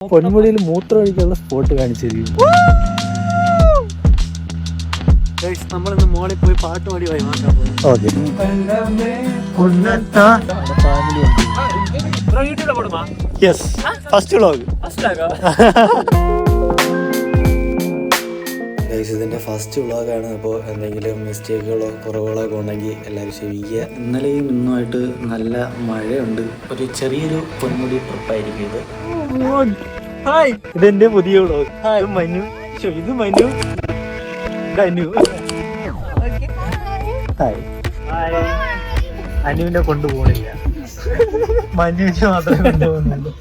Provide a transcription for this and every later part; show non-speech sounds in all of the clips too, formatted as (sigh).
പൊന്മുടിയിൽ മൂത്രം ഒഴിക്കാനുള്ള സ്പോട്ട് കാണിച്ചിരിക്കും നമ്മളിന്ന് മോളിൽ പോയി പാട്ട് പാടി വൈമാക്കാൻ പോകും ഓക്കെ യൂട്യൂബിൽ പോടുമാ യെസ് ഫസ്റ്റ് വ്ളോഗ് ആണ് ഇതിന്റെ ഫസ്റ്റ് വ്ളോഗാണ് അപ്പോൾ എന്തെങ്കിലും മിസ്റ്റേക്കുകളോ കുറവുകളോ ഒക്കെ ഉണ്ടെങ്കിൽ എല്ലാവരും ക്ഷമിക്കുക. ഇന്നലെയും ഇന്നുമായിട്ട് നല്ല മഴയുണ്ട്. ഒരു ചെറിയൊരു പൊന്മുടി ട്രിപ്പായിരിക്കും ഇത്. ഹായ് ഇതെന്റെ പുതിയ വ്ളോഗ് ഹായ് മനു ഇത് മനു ധനു ഹായ് അനുവിനെ കൊണ്ടുപോകണില്ല മനുവിനെ മാത്രമേ കൊണ്ടുപോകുന്നുള്ളൂ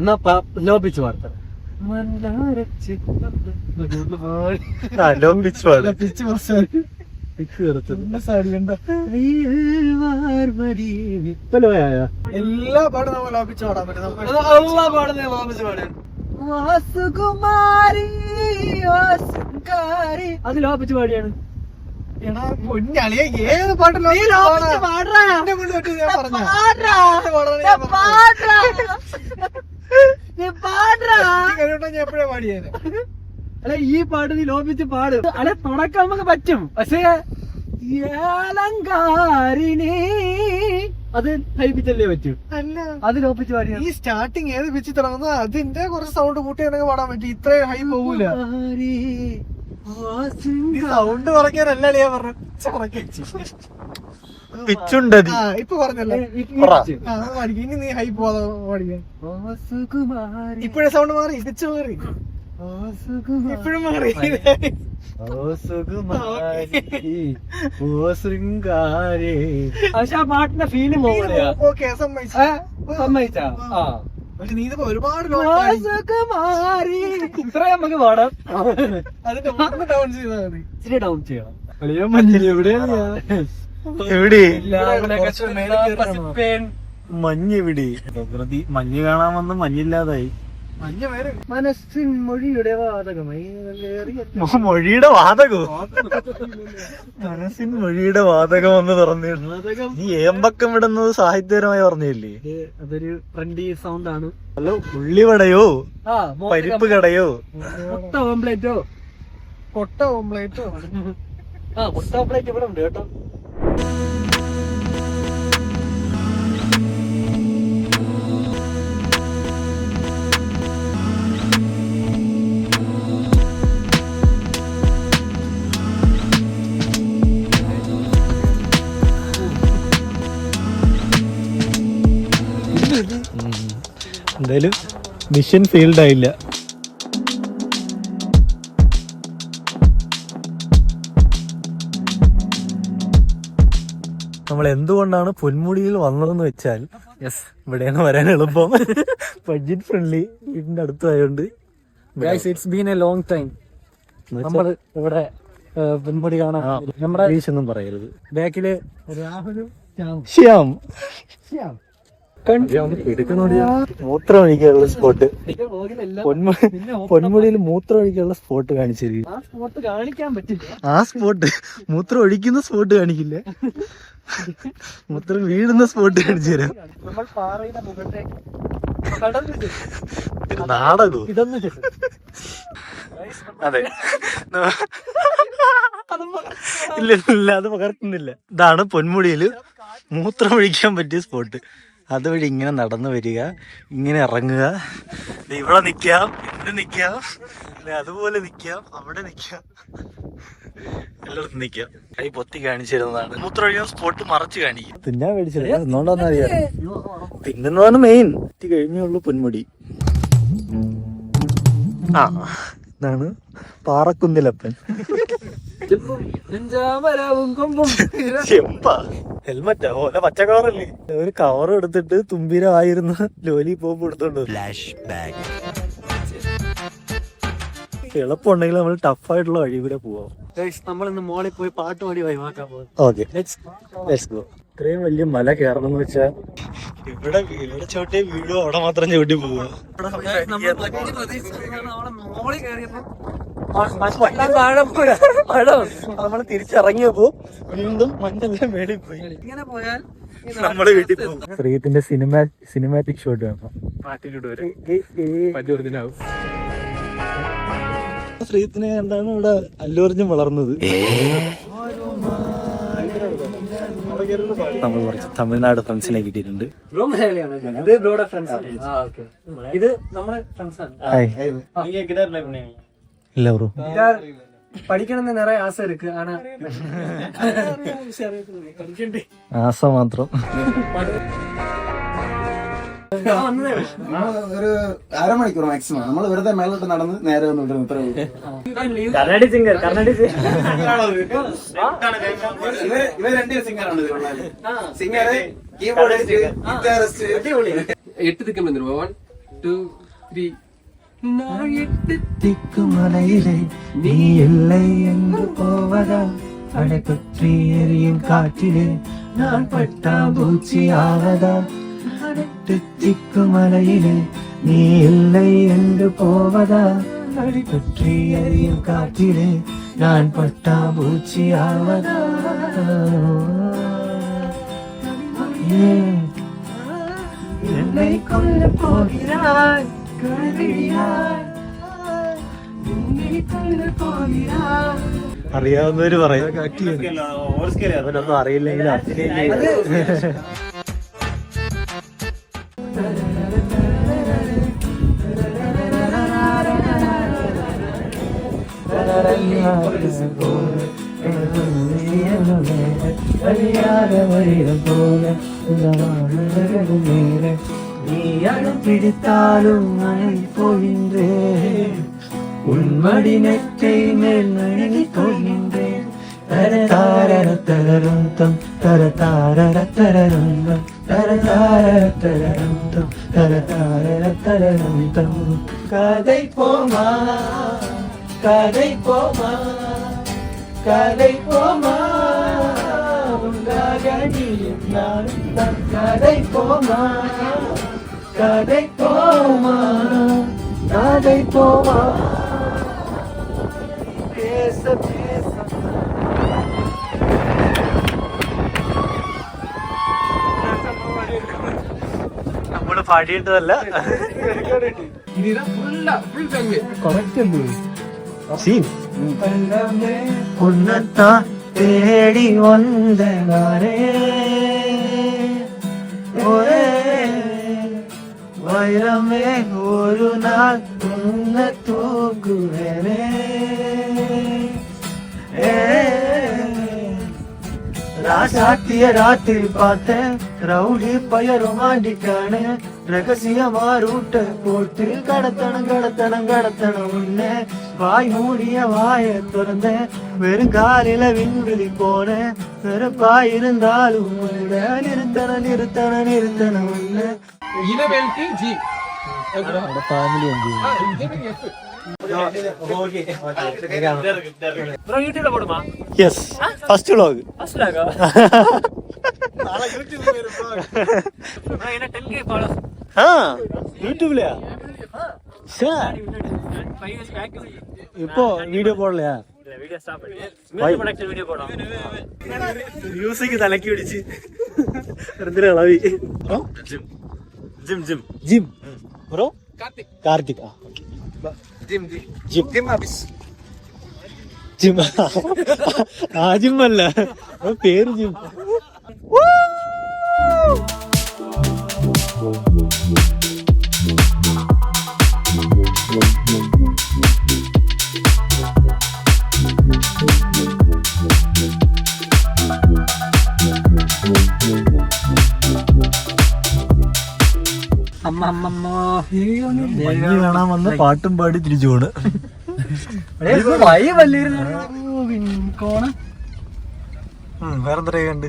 എന്നാ ലോപിച്ച് വാർത്ത എല്ലാ പാടും നമ്മൾ ലോപിച്ച് പാടാൻ പറ്റും. എല്ലാ പാടുന്ന ലോപിച്ച് പാടാൻ അത് ലോപിച്ച് പാടിയാണ്. ഏത് പാട്ടും ലോപിച്ച് പാടാ. ഞാൻ എപ്പോഴാ പാടിയത്? അല്ല ഈ പാട്ട് നീ ലോപിച്ച് പാട്. അല്ല തുടക്കം നമുക്ക് പറ്റും. പക്ഷേ ഏലങ്കാരിണി അത് ലയിപ്പിച്ചല്ലേ പറ്റൂ? അല്ല. അത് ലോപിച്ച് പാടി ഈ സ്റ്റാർട്ടിങ് ഏത് പിച്ച് തുടങ്ങുന്നത് അതിന്റെ കുറച്ച് സൗണ്ട് കൂട്ടി എനിക്ക് പാടാൻ പറ്റും. ഇത്രയും ഹൈ പോകൂല സൗണ്ട് കുറയ്ക്കാനല്ല ഞാൻ പറഞ്ഞു പിച്ചുണ്ടത് ഇപ്പൊ പറഞ്ഞല്ലേ. ഇനി നീ ഹൈ പാടിക്കാൻ ഇപ്പോഴേ സൗണ്ട് മാറി. പിച്ച് മാറി. ഇപ്പോഴും മാറി. പക്ഷെ ആ പാട്ടിന്റെ ഫീൽ പോകില്ല ഓക്കെ സമ്മതിച്ചു. സമ്മതിച്ചാ? ആ. പക്ഷെ നീ ഇതിപ്പോ ഒരുപാട്. ഇത്രയും നമുക്ക് പാടാം. അതിന്റെ ഡൗൺ ചെയ്താൽ മതി. ഇച്ചിരി ഡൗൺ ചെയ്യണം. എവിടെയാണ് എവിടെ? മഞ്ഞ് എവിടെ? പ്രകൃതി മഞ്ഞ് കാണാൻ വന്ന് മഞ്ഞില്ലാതായി. മഞ്ഞ മനസ്സിൻ മൊഴിയുടെ വാതകമായി മൊ- മൊഴിയുടെ വാതകോ? മനസ്സിൻ മൊഴിയുടെ വാതകം എന്ന് പറഞ്ഞിരുന്നു ഈ നീ ഏമ്പക്കം വിടുന്നത് സാഹിത്യപരമായി പറഞ്ഞില്ലേ? അതൊരു ട്രെൻഡി സൗണ്ട് ആണ്. ഹലോ ഉള്ളിവടയോ? ആ പരിപ്പ് കടയോ? മുട്ട ഓംപ്ലേറ്റോ? കൊട്ട ഓംപ്ലേറ്റോ? ആ മുട്ട ഓംപ്ലേറ്റ് ഇവിടെ ഉണ്ട് കേട്ടോ. എന്തായാലും മിഷൻ ഫീൽഡ് ആയില്ല. നമ്മൾ എന്തുകൊണ്ടാണ് പൊന്മുടിയിൽ വന്നതെന്ന് വെച്ചാൽ യെസ് ഇവിടെയാണ് വരാൻ എളുപ്പം. ബഡ്ജറ്റ് ഫ്രണ്ട്ലി വീടിന്റെ അടുത്തായോണ്ട്. Guys it's been a long time നമ്മൾ ഇവിടെ പൊന്മുടി കാണാൻ നമ്മുടെ പറയരുത്. ബാക്കിൽ രാഹുലും ശ്യാം. ശ്യാം. മൂത്രം ഒഴിക്കാനുള്ള സ്പോട്ട് പൊന്മു പൊന്മുടിയിൽ മൂത്രം ഒഴിക്കാനുള്ള സ്പോട്ട് കാണിച്ചിരിക്കും ആ സ്പോട്ട് കാണിക്കാൻ പറ്റില്ല. ആ സ്പോട്ട് മൂത്രം ഒഴിക്കുന്ന സ്പോട്ട് കാണിക്കില്ല. മൂത്രം വീഴുന്ന സ്പോട്ട് കാണിച്ചു തരാം. നാടകോ. അതെ. ഇല്ല ഇല്ല അത് പകർത്തുന്നില്ല. ഇതാണ് പൊന്മുടിയിൽ മൂത്രം ഒഴിക്കാൻ പറ്റിയ സ്പോട്ട് അതുവഴി ഇങ്ങനെ നടന്നു വരിക ഇങ്ങനെ ഇറങ്ങുക. ഇവിടെ നിക്കാം ഇവിടെ നിക്കാം അല്ലെ അതുപോലെ നിക്കാം അവിടെ നിക്കാം എല്ലായിടത്തും കൈ പൊത്തി കാണിച്ചിരുന്നതാണ്. സ്പോട്ട് മറച്ച് കാണിക്കും. തിന്നാൻ മേടിച്ചില്ല തിന്നോണ്ടോന്ന് അറിയാം. തിന്നുന്നതാണ് മെയിൻ എത്തി കഴിഞ്ഞുള്ളൂ പൊന്മുടി. ആ ഇതാണ് പാറക്കുന്നിലപ്പൻ. ചെമ്പാ. ഹെൽമറ്റാ ഓല പച്ച കവറല്ലേ ഒരു കവർ എടുത്തിട്ട് തുമ്പിരമായിരുന്ന ലോലി പോപ്പ് എടുത്തോണ്ട് എളുപ്പമുണ്ടെങ്കിൽ നമ്മൾ ടഫ് ആയിട്ടുള്ള വഴി കൂടെ പോവാം. നമ്മൾ ഇന്ന് മോളിൽ പോയി പാട്ട് പാടി വൈവാക്കാൻ പോകും ഓക്കെ ലെറ്റ്സ് ഗോ ഇത്രയും വലിയ മല കയറണം എന്ന് വെച്ചാ ഇവിടെ ഇവിടെ ചവിട്ടിയ വീടും അവിടെ മാത്രം ചവിട്ടി പോവുക നമ്മൾ തിരിച്ചിറങ്ങിയപ്പോ വീണ്ടും മഞ്ഞെല്ലാം മേളിൽ പോയി ഇങ്ങനെ പോയാൽ നമ്മൾ വീട്ടിൽ പോകും ശ്രീത്തിന്റെ സിനിമ സിനിമാറ്റിക് ഷോട്ട് വേണം ശ്രീത്തിനെ എന്താണ് ഇവിടെ അല്ലൂർജം വളർന്നത്? നമ്മൾ കുറച്ച് തമിഴ്നാട് ഫ്രണ്ട്സിനെ കിട്ടിയിട്ടുണ്ട്. ഇത് ബ്രോയുടെ ഫ്രണ്ട്സ് ആ ഓക്കെ. ഇത് നമ്മുടെ ഫ്രണ്ട്സ് ആണ് ഇല്ല ബ്രോ ഗിറ്റാർ പഠിക്കണമെന്ന് നിറയെ ആസை இருக்கு ஆனா ആസ മാത്രം ഒരു അരമണിക്കൂർ മാക്സിമം നമ്മൾ വെറുതെ മേലോട്ട് നടന്ന് നേരെ വന്നിട്ട് ഇത്രേ ഉള്ളൂ കർണാടി സിംഗർ കർണാടി ഇവര് ഇവർ രണ്ടുപേരും സിംഗറാണ് ഇതിലുള്ളത് സിംഗർ കീബോർഡിസ്റ്റ് ഗിറ്റാറിസ്റ്റ് எட்டு திக்கம் வந்துருவோம் நான் எட்டு திக்கு மலையிலே நீ இல்லை என்று போவதா அடைக்குற்றி எரியும் காற்றிலே நான் பட்டா பூச்சி ஆவதா எட்டு திக்கு மலையிலே நீ இல்லை என்று போவதா அடிபற்றி எரியும் காற்றிலே நான் பட்டா பூச்சி ஆவதா என்னை கொல்ல போகிறாய்? അറിയാവുന്നവര് പറയും. അവനൊന്നും അറിയില്ലെങ്കിൽ நீ அடம்பிடித்தாலும் அணை போகின்றேன் உன் மடி நெற்றை மேல் நழுவி போகின்றேன் தர தாரர தரரும் தம் தர தாரர தரரும் தம் தர தாரர தரரும் தம் தர தாரர தரரும் தம். கதை போமா கதை போமா கதை போமா உண்டாக நீ நான் கதை போமா. கதை போமா கதை போமா பேச பேச നമ്മള് പാടിയിട്ടതല്ല இதுதான் ஃபுல்லா ஃபுல் சாங் வைரமே ஒரு நாள் உன்னை தூக்குவேனே ராசாத்திய ராத்திரி பார்த்தேன் ரவுடி பய ரொமாண்டிக்கான ரகசியமா ரூட்ட போட்டு கடத்தனம் கடத்தனம் கடத்தனம் உன்ன வாய் மூடிய வாய திறந்தேன் வெறும் காலில விண்வெளி போனேன் வெறுப்பா இருந்தாலும் நிறுத்தன நிறுத்தன நிறுத்தன உன்ன ഇലവെൽക്ക് ജി. ഫാമിലി യെസ് ഫസ്റ്റ് വ്ളോഗ് ആ ഇപ്പോ വീഡിയോ മ്യൂസിക് തലക്കി പിടിച്ച്. അളവി gym gym gym bro Karthik Karthik ആ ജിം ജിം ജിം അബിസ് ജിം ആ ജിം അല്ല. (laughs) പേര് ജിം പാട്ടും പാടി തിരിച്ചു പോണ്. വൈ വല്ലിരുന്നു കോണ വേറെന്താ കണ്ട്?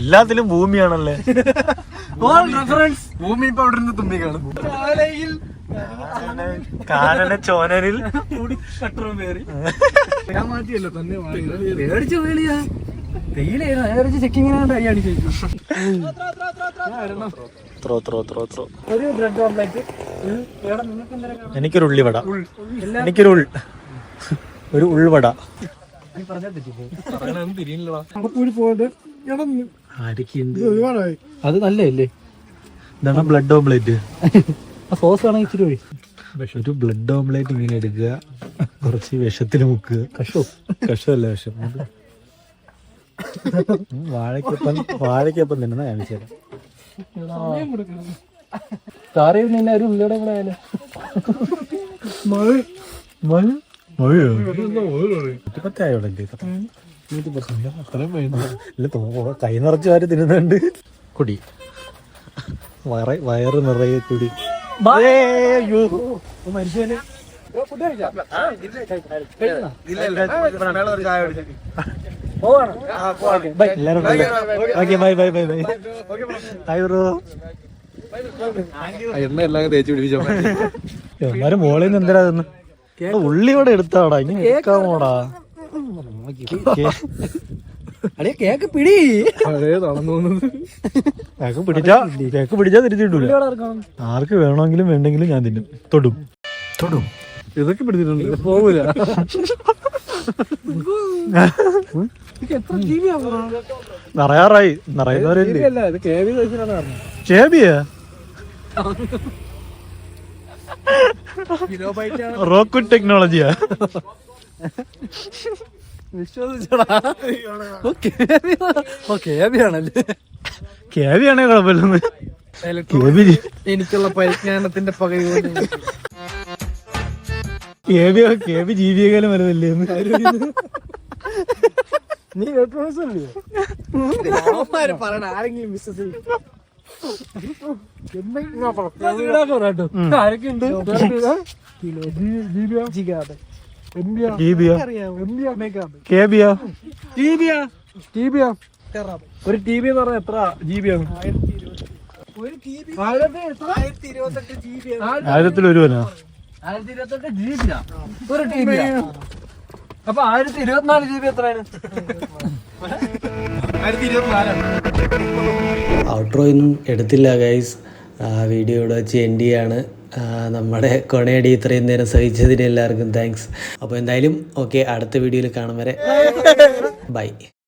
എല്ലാത്തിലും ഭൂമിയാണല്ലേ? ഓൾ റെഫറൻസ് ഭൂമി ഇപ്പൊ അവിടെ നിന്ന് തുമ്പി കാണും. കാനന ചോനനിൽ കട്ടറും പേര് ഞാൻ മാറ്റിയല്ലോ തന്നെ പേടിച്ചു വേളിയാ ത്രോ ത്രോ ത്രോ ത്രോ. ഒരു ബ്രെഡ് ഓംലെറ്റ്. ഇവിടെ നിങ്ങൾക്ക് എന്തെങ്കിലും എനിക്കൊരു ഉള്ളിവട. എനിക്കൊരു ഉൾ. ഒരു ഉൾവട. അത് നല്ലല്ലേ ഇതാണ് ബ്ലഡ് ഓംലേറ്റ്. ആ സോസ് ആണെങ്കിൽ ഇച്ചിരി ഒഴി ഒരു ബ്ലഡ് ഓംലേറ്റ് ഇങ്ങനെ എടുക്കുക കുറച്ച് വിഷത്തിൽ മുക്കുക കഷോ കഷോ അല്ല വിഷം വാഴയ്ക്കൊപ്പം വാഴയ്ക്കൊപ്പം തിന്നുന്ന ഞാൻ വിചാരം സാറേ നിന്നെ ഒരു ഉള്ളിയുടെ കൂടെ ആയാലോ? ഇല്ല കൈ നിറച്ച് ആര് തിന്നുന്നുണ്ട്. കുടി. വയറ വയറ് നിറയെ കുടി. ഏയ്, അയ്യോ. മനുഷ്യന് ബൈ. എല്ലാരും okay bye bye bye bye. Hi bro. എണ്ണ എല്ലാം തേച്ച് പിടിപ്പിച്ചോ. എന്നാലും മോളിൽ നിന്ന് എന്തിനാ തിന്ന്? ഉള്ളിയോടെ എടുത്താടാ. ഇനി കേക്കാമോടാ അടേ കേക്ക് പിടി. പഴയ നടന്നു കേക്ക് പിടിച്ചാ കേക്ക് പിടിച്ചാ തിരിച്ചു കിട്ടൂല ഇവിടെ ഇറക്കണം. ആർക്ക് വേണമെങ്കിലും വേണ്ടെങ്കിലും ഞാൻ തിന്നും. തൊടും. തൊടും. ഇതൊക്കെ പിടിച്ചിട്ടുണ്ട്. ബി നിറയാറായി നിറയുന്നവരല്ലേ ചേബിയാ റോക്കറ്റ് ടെക്നോളജിയാ ആണേ കുഴപ്പമില്ലെന്ന്. എനിക്കുള്ള പരിജ്ഞാനത്തിന്റെ പകരി കേബി നീ ഇലക്ട്രോണിക്സ് അല്ലേ? പറയണ ആരെങ്കിലും ഒരു ടി ബി എന്ന് പറഞ്ഞാൽ എത്ര ജി ബി ആണ് ആയിരത്തി ഇരുപത്തെട്ട് ജി ബി ആയിരത്തിൽ ഒരുവനാ ആയിരത്തി ഇരുപത്തെട്ട് ജി ബി ഒരു ടി ബി അപ്പൊ ആയിരത്തി ഇരുപത്തിനാല് ജി ബി എത്രയാണ്? ആയിരത്തി ഇരുപത്തിനാലാണ് ഔട്ട്രോ ഒന്നും എടുത്തില്ല ഗൈസ് വീഡിയോ ഇവിടെ വെച്ച് എൻഡ് ചെയ്യാണ്. നമ്മുടെ കൊണയടി ഇത്രയും നേരം സഹിച്ചതിന് എല്ലാവർക്കും താങ്ക്സ് അപ്പോൾ എന്തായാലും ഓക്കെ അടുത്ത വീഡിയോയിൽ കാണും വരെ. ബൈ